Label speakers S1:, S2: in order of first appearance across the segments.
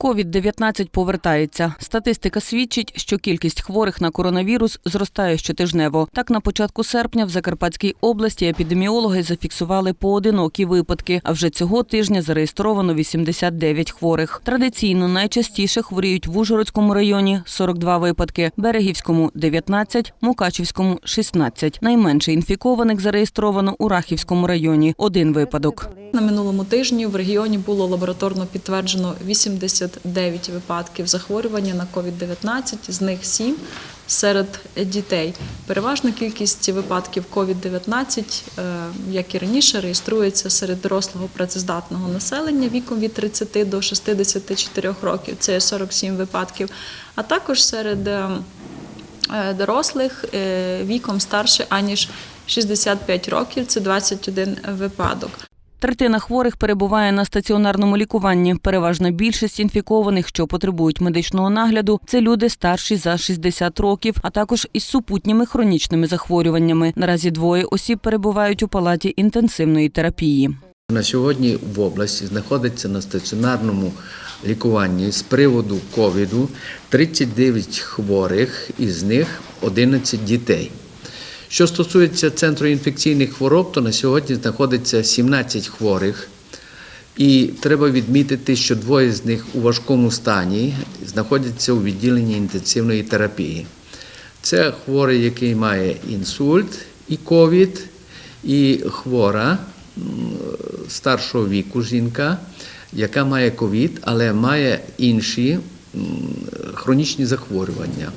S1: Ковід-19 повертається. Статистика свідчить, що кількість хворих на коронавірус зростає щотижнево. Так, на початку серпня в Закарпатській області епідеміологи зафіксували поодинокі випадки. А вже цього тижня зареєстровано 89 хворих. Традиційно найчастіше хворіють в Ужгородському районі 42 випадки, Берегівському 19, Мукачівському 16. Найменше інфікованих зареєстровано у Рахівському районі один випадок.
S2: На минулому тижні в регіоні було лабораторно підтверджено 89 випадків захворювання на COVID-19, з них 7 серед дітей. Переважна кількість випадків COVID-19, е, як і раніше, реєструється серед дорослого працездатного населення віком від 30 до 64 років. Це 47 випадків, а також серед е, е, дорослих віком старше аніж 65 років. Це 21 випадок.
S1: Третина хворих перебуває на стаціонарному лікуванні. Переважна більшість інфікованих, що потребують медичного нагляду, це люди старші за 60 років, а також із супутніми хронічними захворюваннями. Наразі двоє осіб перебувають у палаті інтенсивної терапії.
S3: На сьогодні в області знаходиться на стаціонарному лікуванні з приводу ковіду 39 хворих, із них 11 дітей. Що стосується центру інфекційних хвороб, то на сьогодні знаходиться 17 хворих. І треба відмітити, що двоє з них у важкому стані знаходяться у відділенні інтенсивної терапії. Це хворий, який має інсульт і ковід, і хвора старшого віку жінка, яка має ковід, але має інші хронічні захворювання.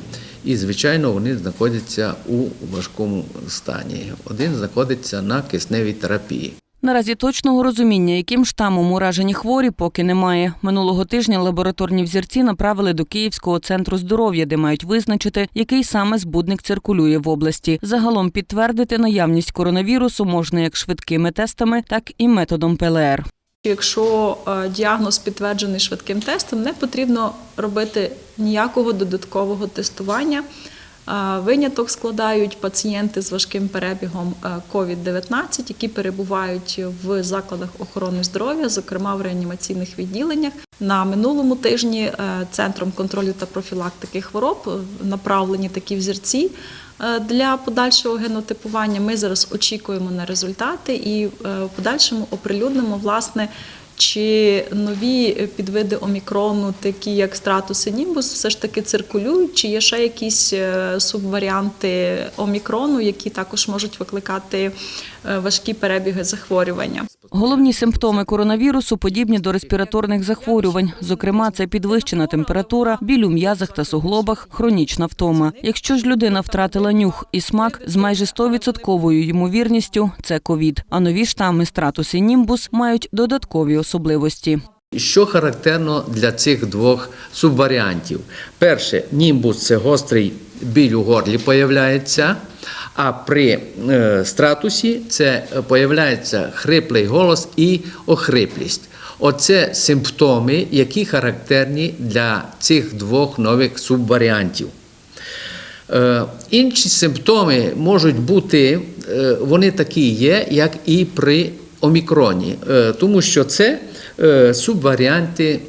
S3: І, звичайно, вони знаходяться у важкому стані. Один знаходиться на кисневій терапії.
S1: Наразі точного розуміння, яким штамом уражені хворі, поки немає. Минулого тижня лабораторні взірці направили до Київського центру здоров'я, де мають визначити, який саме збудник циркулює в області. Загалом підтвердити наявність коронавірусу можна як швидкими тестами, так і методом ПЛР.
S2: Якщо е, діагноз підтверджений швидким тестом, не потрібно робити ніякого додаткового тестування. Виняток складають пацієнти з важким перебігом е, COVID-19, які перебувають в закладах охорони здоров'я, зокрема в реанімаційних відділеннях. На минулому тижні е, Центром контролю та профілактики хвороб е, направлені такі взірці для подальшого генотипування. Ми зараз очікуємо на результати і в подальшому оприлюднимо власне. Чи нові підвиди омікрону, такі як стратус і німбус, все ж таки циркулюють, чи є ще якісь е, субваріанти омікрону, які також можуть викликати е, важкі перебіги захворювання?
S1: Головні симптоми коронавірусу подібні до респіраторних захворювань. Зокрема, це підвищена температура, біль у м'язах та суглобах, хронічна втома. Якщо ж людина втратила нюх і смак з майже 100% ймовірністю, це ковід. А нові штами стратус і німбус мають додаткові особливості.
S3: Що характерно для цих двох субваріантів? Перше, німбус це гострий біль у горлі появляється, а при е, стратусі це е, появляється хриплий голос і охриплість. Оце симптоми, які характерні для цих двох нових субваріантів. Е, Інші симптоми можуть бути, вони такі є, як і при омікроні, тому що це субваріанти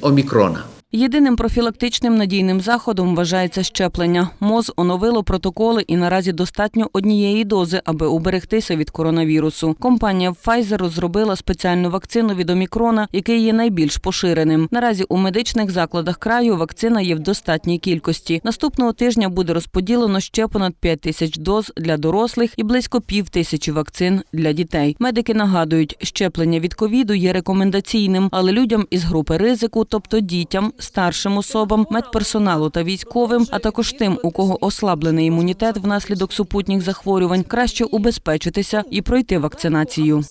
S3: омікрона.
S1: Єдиним профілактичним надійним заходом вважається щеплення. МОЗ оновило протоколи і наразі достатньо однієї дози, аби уберегтися від коронавірусу. Компанія Pfizer розробила спеціальну вакцину від омікрона, який є найбільш поширеним. Наразі у медичних закладах краю вакцина є в достатній кількості. Наступного тижня буде розподілено ще понад 5 тисяч доз для дорослих і близько пів тисячі вакцин для дітей. Медики нагадують, щеплення від ковіду є рекомендаційним, але людям із групи ризику, тобто дітям, старшим особам, медперсоналу та військовим, а також тим, у кого ослаблений імунітет внаслідок супутніх захворювань, краще убезпечитися і пройти вакцинацію.